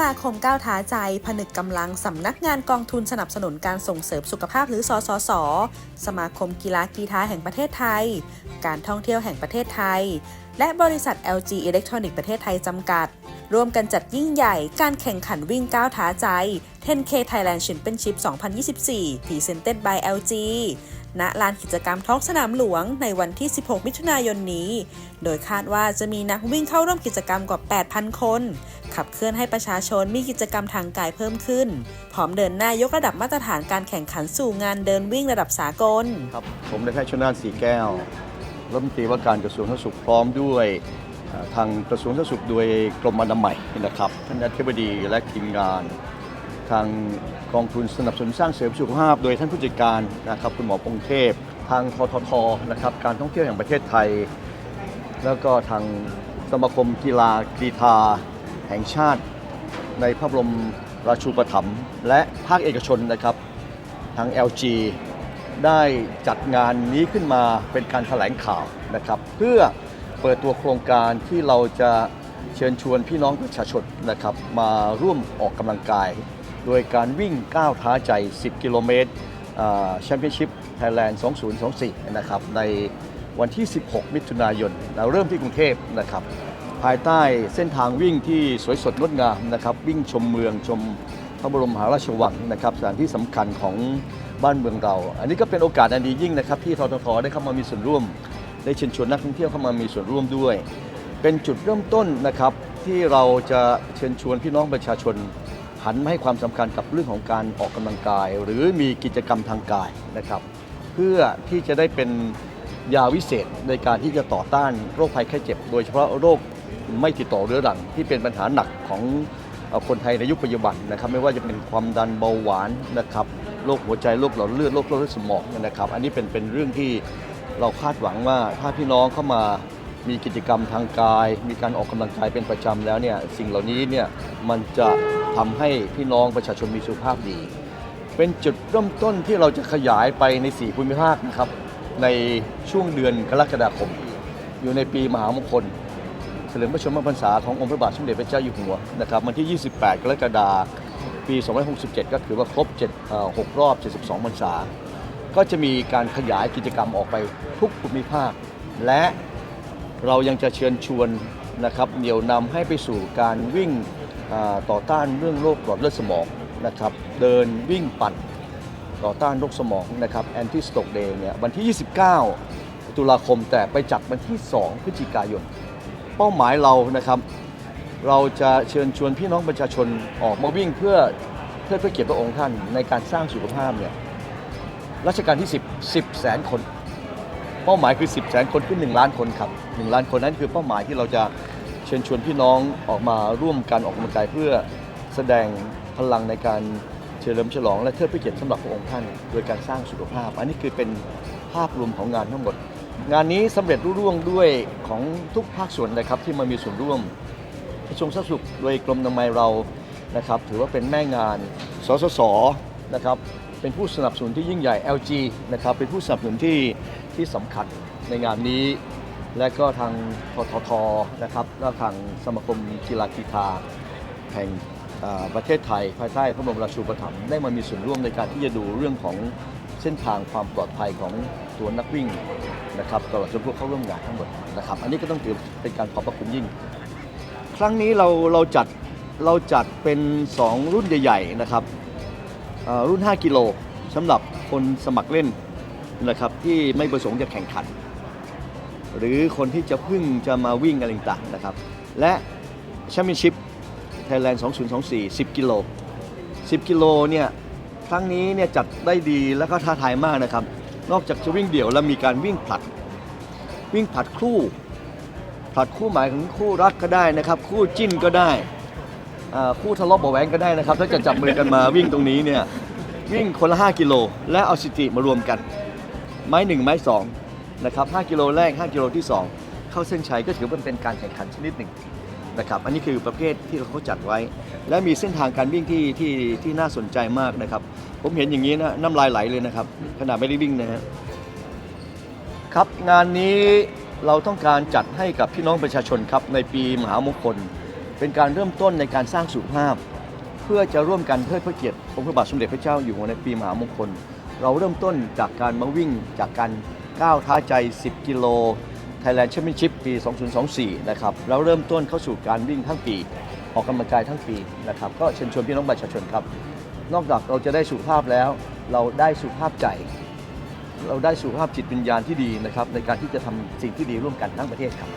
มาคมก้าวท้าใจ ผนึกกำลังสำนักงานกองทุนสนับสนุนการส่งเสริมสุขภาพหรือสสส สมาคมกีฬากีฬาแห่งประเทศไทย การท่องเที่ยวแห่งประเทศไทย และบริษัท LG Electronic ประเทศไทยจำกัด ร่วมกันจัดยิ่งใหญ่การแข่งขันวิ่งก้าวท้าใจ 10K Thailand Championship 2024 Presented by LG ณลานกิจกรรมท้องสนามหลวงในวันที่ 16 มิถุนายนนี้ โดยคาดว่าจะมีนักวิ่งเข้าร่วมกิจกรรมกว่า 8,000 คน ขับเคลื่อนให้ประชาชนมีกิจกรรมทางกายเพิ่มขึ้น พร้อมเดินหน้ายกระดับมาตรฐานการแข่งขันสู่งานเดินวิ่งระดับสากล ครับ ผมนายแพทย์ชนนานสีแก้วรัฐมนตรีว่าการกระทรวงสาธารณสุขพร้อมด้วยทางกระทรวงสาธารณสุขโดยกรมอนามัยนะครับท่านอธิบดีและทีมงาน ทางกองทุนสนับสนุนสร้างเสริมสุขภาพ โดยท่านผู้จัดการนะครับคุณหมอพงเทพ ทางทททนะครับการท่องเที่ยวแห่งประเทศไทย แล้วก็ทางสมาคมกีฬากรีฑาแห่งชาติในพระบรมราชูปถัมภ์และภาคเอกชนนะครับทาง LG ได้จัดงานนี้ขึ้นมาเป็นการแถลงข่าวนะครับ เพื่อเปิดตัวโครงการที่เราจะเชิญชวนพี่น้องประชาชนนะครับ มาร่วมออกกำลังกาย โดยการวิ่งก้าวท้าใจ 10 กิโลเมตรแชมเปี้ยนชิพไทยแลนด์ 2024 นะครับ ในวันที่ 16 มิถุนายนเราเริ่มที่กรุงเทพนะครับ ภายใต้เส้นทางวิ่งที่สวยสดงดงามนะครับ วิ่งชมเมืองชมพระบรมมหาราชวังนะครับสถานที่สำคัญของบ้านเมืองเรา อันนี้ก็เป็นโอกาสอันดียิ่งนะครับ ที่ทททได้เข้ามามีส่วนร่วม ได้เชิญชวนนักท่องเที่ยวเข้ามามีส่วนร่วมด้วย เป็นจุดเริ่มต้นนะครับที่เราจะเชิญชวนพี่น้องประชาชน หันมาให้ความสำคัญกับเรื่องของการออกกำลังกาย หรือมีกิจกรรมทางกายนะครับ เพื่อที่จะได้เป็นยาวิเศษในการที่จะต่อต้านโรคภัยไข้เจ็บ โดยเฉพาะโรคไม่ติดต่อเรื้อรังที่เป็นปัญหาหนักของคนไทยในยุคปัจจุบันนะครับ ไม่ว่าจะเป็นความดันเบาหวานนะครับโรคหัวใจโรคหลอดเลือดโรคโรคสมองนะครับ อันนี้เป็นเป็นเรื่องที่เราคาดหวังว่าถ้าพี่น้องเข้ามามีกิจกรรมทางกาย มีการออกกำลังกายเป็นประจำแล้วเนี่ยสิ่งเหล่านี้เนี่ยมันจะ ทำให้พี่น้องประชาชนมีสุขภาพดี เป็นจุดเริ่มต้นที่เราจะขยายไปใน 4 ภูมิภาคนะครับ ในช่วงเดือนกรกฎาคม อยู่ในปีมหามงคลเฉลิมพระชนมพรรษาขององค์พระบาทสมเด็จพระเจ้าอยู่หัวนะครับวันที่ 28 กรกฎาคมปี 2567 ก็คือว่าครบ7 6 รอบ 72 พรรษา ก็จะมีการขยายกิจกรรมออกไปทุกภูมิภาค และเรายังจะเชิญชวนนะครับเหนี่ยวนำให้ไปสู่การวิ่ง ต่อต้านเรื่องโรคหลอดเลือดสมองนะครับเดินวิ่งปั่นต่อต้านโรคสมองนะครับแอนตี้สโตกเดย์เนี่ยวันที่ 29 ตุลาคมแต่ไปจัดวันที่ 2 พฤศจิกายน เป้าหมายเรานะครับ เราจะเชิญชวนพี่น้องประชาชนออกมาวิ่งเพื่อเพื่อเพื่อเกียรติพระองค์ท่านในการสร้างสุขภาพเนี่ยรัชกาลที่ 10 10 แสนคน เป้าหมายคือ 10 แสนคนขึ้น 1 ล้านคนครับ 1 ล้านคนนั้นคือเป้าหมายที่เราจะ ชิญชวนพี่น้องออกมาร่วมกันออกกำลังกายเพื่อแสดงพลังในการเฉลิมฉลอง และเทิดพระเกียรติสำหรับพระองค์ท่าน โดยการสร้างสุขภาพ อันนี้คือเป็นภาพรวมของงานทั้งหมด งานนี้สำเร็จรุ่ร่วงด้วยของทุกภาคส่วนนะครับที่มามีส่วนร่วมกระทรวงสาธารณสุขโดยกรมนามัยเรานะครับ ถือว่าเป็นแม่งาน สสสนะครับเป็นผู้สนับสนุนที่ยิ่งใหญ่ LG นะครับเป็นผู้สนับสนุนที่ที่สำคัญในงานนี้ และก็ทางทททนะครับแล้วทางสมาคมกีฬากีฬาแห่งประเทศไทยภายใต้พระบรมราชูปถัมภ์ได้มามีส่วนร่วมในการที่จะดูเรื่องของเส้นทางความปลอดภัยของตัวนักวิ่งนะครับตลอดจนพวกเข้าร่วมงานทั้งหมดนะครับ อันนี้ก็ต้องถือเป็นการขอบพระคุณยิ่ง ครั้งนี้เราเราจัดเราจัดเป็น 2 รุ่นใหญ่ ๆนะครับรุ่น 5 กิโลสำหรับคนสมัครเล่นนะครับที่ไม่ประสงค์จะแข่งขัน หรือคนที่จะพึ่งจะมาวิ่งอะไรต่างๆนะครับ และแชมเปี้ยนชิพไทยแลนด์ 2024 10 กิโล 10 กิโลเนี่ยครั้งนี้เนี่ยจัดได้ดีแล้วก็ท้าทายมากนะครับ นอกจากจะวิ่งเดี่ยวแล้วมีการวิ่งผลัด วิ่งผลัดคู่ผลัดคู่หมายถึงคู่รักก็ได้นะครับ คู่จิ้นก็ได้อ่าคู่ทะเลาะเบาะแหวงก็ได้นะครับ ถ้าจะจับมือกันมาวิ่งตรงนี้เนี่ยวิ่งคนละ 5 กิโล และเอาสถิติมารวมกัน ไม้ 1 ไม้ 2 นะครับ5กิโลแรก 5 กิโลที่ 2 เข้าเส้นชัยก็ถือว่าเป็นการแข่งขันชนิดหนึ่งนะครับอันนี้คือประเภทที่เราเขาจัดไว้ และมีเส้นทางการวิ่งที่ที่ที่น่าสนใจมากนะครับ ผมเห็นอย่างนี้นะน้ำลายไหลเลยนะครับขนาดไม่ได้วิ่งนะฮะครับงานนี้เราต้องการจัดให้กับพี่น้องประชาชนครับในปีมหามงคล เป็นการเริ่มต้นในการสร้างสุขภาพ เพื่อจะร่วมกันเทิดพระเกียรติองค์พระบาทสมเด็จพระเจ้าอยู่หัวในปีมหามงคล เราเริ่มต้นจากการมาวิ่งจากการ ก้าท้าใจ 10 กิโล Thailand Championship ปี 2024 นะครับแล้วเริ่มต้นเข้าสู่การวิ่งทั้งปี ออกกำลังกายทั้งปีนะครับก็เชิญชวนพี่น้องประชาชนครับ นอกจากเราจะได้สุขภาพแล้ว เราได้สุขภาพใจ เราได้สุขภาพจิตวิญญาณที่ดีนะครับในการที่จะทำสิ่งที่ดีร่วมกันทั้งประเทศครับ